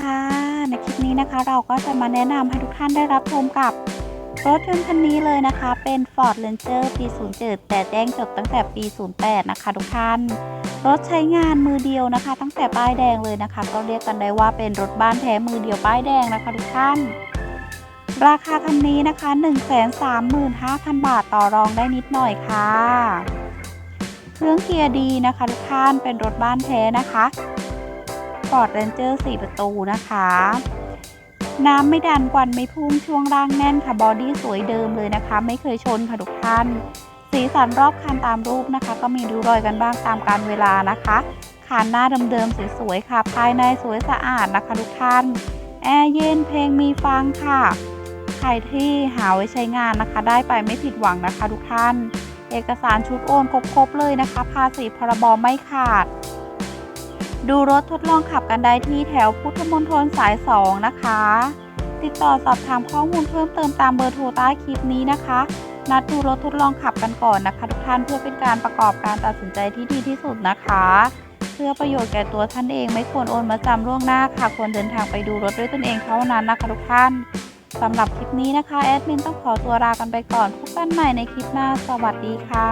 ค่ะ ในคลิปนี้นะคะเราก็จะมาแนะนำให้ทุกท่านได้รับชมกับรถยนต์คันนี้เลยนะคะ เป็น Ford Ranger ปี 07 แต่แจ้งจดตั้งแต่ปี 08 นะคะทุกท่าน รถใช้งานมือเดียวนะคะ ตั้งแต่ป้ายแดงเลยนะคะ ก็เรียกกันได้ว่าเป็นรถบ้านแท้มือเดียวป้ายแดงนะคะทุกท่าน ราคาคันนี้นะคะ 135,000 บาทต่อรองได้นิดหน่อยค่ะ เครื่องเกียร์ดีนะคะทุกท่านเป็นรถบ้านแท้นะคะ Ford Ranger 4 ประตูนะคะ น้ำไม่ดันควันไม่พุ่งช่วงล่างแน่นค่ะบอดี้สวยเดิมเลยนะคะ ไม่เคยชนค่ะทุกท่าน สีสันรอบคันตามรูปนะคะ ก็มีริ้วรอยกันบ้างตามการเวลานะคะคานหน้าเดิมๆสวยๆค่ะ ภายในสวยสะอาดนะคะทุกท่าน แอร์เย็นเพลงมีฟังค่ะ ใครที่หาไว้ใช้งานนะคะ ได้ไปไม่ผิดหวังนะคะทุกท่าน เอกสารชุดโอนครบๆเลยนะคะ ภาษีพรบไม่ขาด ดูรถทดลองขับกันได้ที่แถวพุทธมณฑลสาย 2 นะคะ ติดต่อสอบถามข้อมูลเพิ่มเติมตามเบอร์โทรใต้คลิปนี้นะคะ นัดดูรถทดลองขับกันก่อนนะคะ ทุกท่านเพื่อเป็นการประกอบการตัดสินใจที่ดีที่สุดนะคะ เพื่อประโยชน์แก่ตัวท่านเองไม่ควรโอนมาจำล่วงหน้าค่ะ ควรเดินทางไปดูรถด้วยตนเองเท่านั้นนะคะทุกท่านสำหรับคลิปนี้นะคะแอดมินต้องขอตัวลากันไปก่อนพบกันใหม่ในคลิปหน้าสวัสดีค่ะ